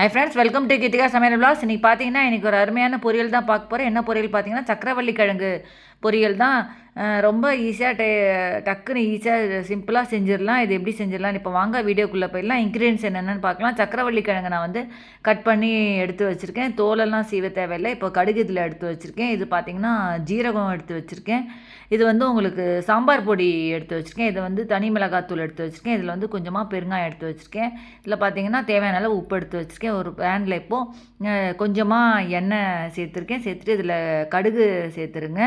Hi friends welcome to Kithika சமையல் plus இன்றைக்கி பார்த்தீங்கன்னா இன்றைக்கி ஒரு அருமையான பொரியல் தான் பார்க்க போகிறேன் என்ன பொரியல் பார்த்தீங்கன்னா சக்கரவள்ளி கிழங்கு. பொரியல் தான் ரொம்ப ஈஸியாக டே டக்குன்னு ஈஸியாக சிம்பிளாக செஞ்சிடலாம். இது எப்படி செஞ்சிடலாம்? இப்போ வாங்க வீடியோக்குள்ளே போயிடலாம். இன்க்ரீடியன்ஸ் என்னென்னு பார்க்கலாம். சக்கரவள்ளி கிழங்கு நான் வந்து கட் பண்ணி எடுத்து வச்சுருக்கேன். தோலெல்லாம் சீவ தேவையில்லை. இப்போ கடுகு இதில் எடுத்து வச்சுருக்கேன். இது பார்த்தீங்கன்னா ஜீரகம் எடுத்து வச்சுருக்கேன். இது வந்து உங்களுக்கு சாம்பார் பொடி எடுத்து வச்சுருக்கேன். இது வந்து தனி மிளகாத்தூள் எடுத்து வச்சுருக்கேன். இதில் வந்து கொஞ்சமாக பெருங்காயம் எடுத்து வச்சுருக்கேன். இதில் பார்த்தீங்கன்னா தேவையான அளவு உப்பு எடுத்து வச்சுருக்கேன். ஒரு பேனில் இப்போது கொஞ்சமாக எண்ணெய் சேர்த்துருக்கேன். சேர்த்துட்டு இதில் கடுகு சேர்த்துருங்க.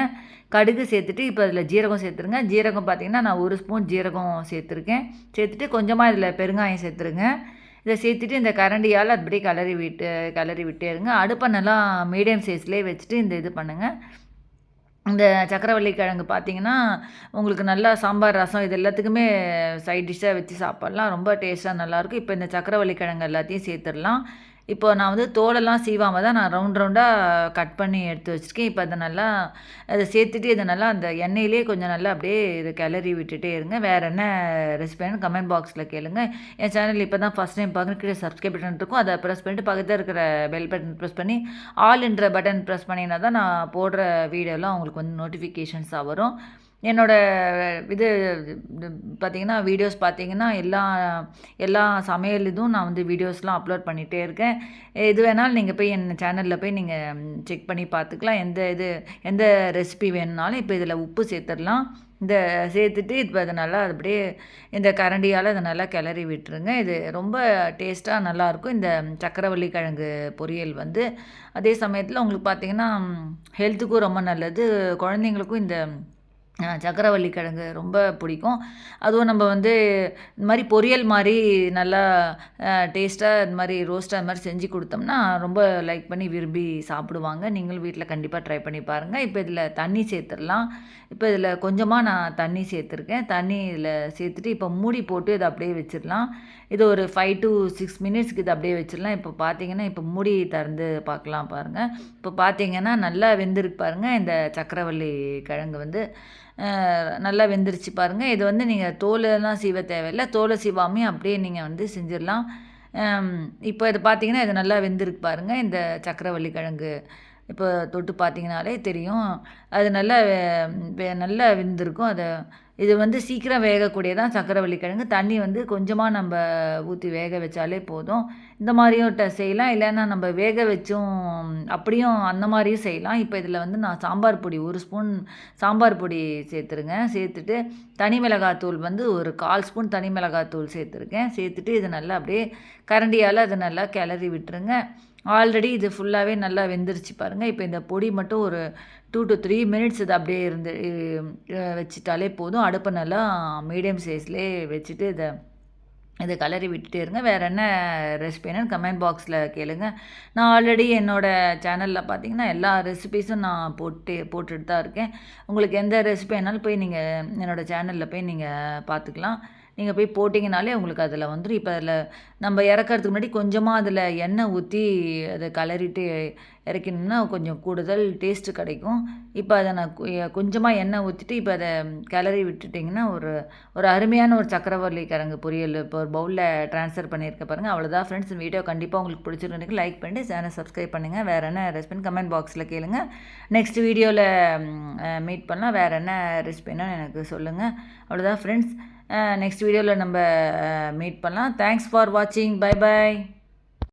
கடுகு சேர்த்துட்டு இப்போ இதில் ஜீரகம் சேர்த்துருங்க. ஜீரகம் பார்த்தீங்கன்னா நான் ஒரு ஸ்பூன் ஜீரகம் சேர்த்துருக்கேன். சேர்த்துட்டு கொஞ்சமாக இதில் பெருங்காயம் சேர்த்துருங்க. இதை சேர்த்துட்டு இந்த கரண்டியால் அப்படியே கிளறி விட்டு கிளறி விட்டே இருங்க. அடுப்பை நல்லா மீடியம் சைஸ்லேயே வச்சுட்டு இந்த இது பண்ணுங்கள் இந்த சக்கரவள்ளி கிழங்கு பார்த்தீங்கன்னா உங்களுக்கு நல்லா சாம்பார் ரசம் இது எல்லாத்துக்குமே சைட் டிஷ்ஷாக வச்சு சாப்பிட்லாம். ரொம்ப டேஸ்ட்டாக நல்லாயிருக்கும் இப்போ இந்த சக்கரவள்ளி கிழங்கு எல்லாத்தையும் சேர்த்துடலாம். இப்போ நான் வந்து தோலெல்லாம் சீவாமல் தான் நான் ரவுண்ட் ரவுண்டாக கட் பண்ணி எடுத்து வச்சுருக்கேன். இப்போ அதை நல்லா அதை சேர்த்துட்டு இதை நல்லா அந்த எண்ணெயிலே கொஞ்சம் நல்லா அப்படியே இதை கிளறி விட்டுட்டே இருங்க. வேறு என்ன ரெசிபின்னு கமெண்ட் பாக்ஸில் கேளுங்க. என் சேனல் இப்போ தான் ஃபஸ்ட் டைம் பார்க்குற கீழே சப்ஸ்கிரைப் பட்டன் இருக்கும். அதை ப்ரெஸ் பண்ணிட்டு பக்கத்தில் இருக்கிற பெல் பட்டன் ப்ரெஸ் பண்ணி ஆல் என்ற பட்டன் ப்ரெஸ் பண்ணினா தான் நான் போடுற வீடியோலாம் உங்களுக்கு வந்து நோட்டிஃபிகேஷன்ஸாக வரும். என்னோடய இது பார்த்திங்கன்னா பார்த்தீங்கன்னா வீடியோஸ் பார்த்தீங்கன்னா எல்லா எல்லா சமையல் இதுவும் நான் வந்து வீடியோஸ்லாம் அப்லோட் பண்ணிகிட்டே இருக்கேன். எது வேணாலும் நீங்கள் போய் என் சேனலில் போய் நீங்கள் செக் பண்ணி பார்த்துக்கலாம் எந்த இது எந்த ரெசிபி வேணுனாலும் இப்போ இதில் உப்பு சேர்த்துடலாம். இந்த சேர்த்துட்டு இப்போ அதை நல்லா அப்படியே இந்த கரண்டியால் அதை நல்லா கிளறி விட்டுருங்க. இது ரொம்ப டேஸ்ட்டாக நல்லாயிருக்கும் இந்த சக்கரவள்ளி கிழங்கு பொரியல் வந்து. அதே சமயத்தில் உங்களுக்கு பார்த்தீங்கன்னா ஹெல்த்துக்கும் ரொம்ப நல்லது. குழந்தைங்களுக்கும் இந்த சக்கரவள்ளி கிழங்கு ரொம்ப பிடிக்கும். அதுவும் நம்ம வந்து இந்த மாதிரி பொரியல் மாதிரி நல்லா டேஸ்ட்டாக இந்த மாதிரி ரோஸ்ட்டாக இந்த மாதிரி செஞ்சு கொடுத்தோம்னா ரொம்ப லைக் பண்ணி விரும்பி சாப்பிடுவாங்க. நீங்களும் வீட்டில் கண்டிப்பாக ட்ரை பண்ணி பாருங்கள் இப்போ இதில் தண்ணி சேர்த்துடலாம். இப்போ இதில் கொஞ்சமாக நான் தண்ணி சேர்த்துருக்கேன். தண்ணி இதில் சேர்த்துட்டு இப்போ மூடி போட்டு இதை அப்படியே வச்சிடலாம். இது ஒரு ஃபைவ் டு சிக்ஸ் மினிட்ஸ்க்கு இது அப்படியே வச்சிடலாம். இப்போ பார்த்தீங்கன்னா இப்போ மூடி திறந்து பார்க்கலாம் பாருங்கள் இப்போ பார்த்தீங்கன்னா நல்லா வெந்திருக்கு பாருங்கள் இந்த சக்கரவள்ளி கிழங்கு வந்து. நல்லா வெந்துருச்சு பாருங்கள் இது வந்து நீங்கள் தோலெல்லாம் சீவ தேவையில்லை. தோலை சீவாமே அப்படியே நீங்கள் வந்து செஞ்சிடலாம். இப்போ இது பார்த்தீங்கன்னா இது நல்லா வெந்திருக்கு பாருங்கள் இந்த சக்கரவள்ளி கிழங்கு இப்போ தொட்டு பார்த்தீங்கனாலே தெரியும். அது நல்லா நல்லா வெந்திருக்கும். அதை இது வந்து சீக்கிரம் வேகக்கூடியதான் சக்கரவள்ளி கிழங்கு தண்ணி வந்து கொஞ்சமாக நம்ம ஊற்றி வேக வச்சாலே போதும். இந்த மாதிரியும் ட- செய்யலாம். இல்லைன்னா நம்ம வேக வச்சும் அப்படியும் அந்த மாதிரியும் செய்யலாம். இப்போ இதில் வந்து நான் சாம்பார் பொடி ஒரு ஸ்பூன் சாம்பார் பொடி சேர்த்துருங்க. சேர்த்துட்டு தனி மிளகாத்தூள் வந்து ஒரு கால் ஸ்பூன் தனி மிளகாத்தூள் சேர்த்துருக்கேன். சேர்த்துட்டு இது நல்லா அப்படியே கரண்டியால் அதை நல்லா கிளறி விட்டுருங்க. ஆல்ரெடி இது ஃபுல்லாகவே நல்லா வெந்துருச்சு பாருங்கள் இப்போ இந்த பொடி மட்டும் ஒரு டூ டு த்ரீ மினிட்ஸ் இது அப்படியே இருந்து வச்சுட்டாலே போதும். அடுப்பை நல்லா மீடியம் சைஸ்லேயே வச்சுட்டு இதை இதை கலரி விட்டுட்டே இருங்க. வேறு என்ன ரெசிபின்னு கமெண்ட் பாக்ஸில் கேளுங்க. நான் ஆல்ரெடி என்னோடய சேனலில் பார்த்தீங்கன்னா எல்லா ரெசிபீஸும் நான் போட்டு போட்டுட்டு தான் இருக்கேன். உங்களுக்கு எந்த ரெசிபி வேணாலும் போய் நீங்கள் என்னோடய சேனலில் போய் நீங்கள் பார்த்துக்கலாம் நீங்கள் போய் போட்டிங்கனாலே உங்களுக்கு அதில் வந்துடும் இப்போ அதில் நம்ம இறக்கிறதுக்கு முன்னாடி கொஞ்சமாக அதில் எண்ணெய் ஊற்றி அதை கலரிட்டு இறக்கினோம்னா கொஞ்சம் கூடுதல் டேஸ்ட்டு கிடைக்கும். இப்போ அதை நான் கொஞ்சமாக எண்ணெய் ஊற்றிட்டு இப்போ அதை கிளறி விட்டுட்டிங்கன்னா ஒரு ஒரு அருமையான ஒரு சக்கரவள்ளி கிழங்கு பொரியல் இப்போ ஒரு பவுலில் ட்ரான்ஸ்ஃபர் பண்ணியிருக்க பாருங்கள் அவ்வளோதான் ஃப்ரெண்ட்ஸ் வீடியோ கண்டிப்பாக உங்களுக்கு பிடிச்சிருக்கு லைக் பண்ணிட்டு சேனல் சப்ஸ்கிரைப் பண்ணுங்கள் வேறு என்ன ரெசிபின்னு கமெண்ட் பாக்ஸில் கேளுங்க. நெக்ஸ்ட் வீடியோவில் மீட் பண்ணலாம். வேறு என்ன ரெசிபின்னு எனக்கு சொல்லுங்கள் அவ்வளோதான் ஃப்ரெண்ட்ஸ் நெக்ஸ்ட் வீடியோவில் நம்ம மீட் பண்ணலாம். தேங்க்ஸ் ஃபார் வாட்சிங் பை பாய்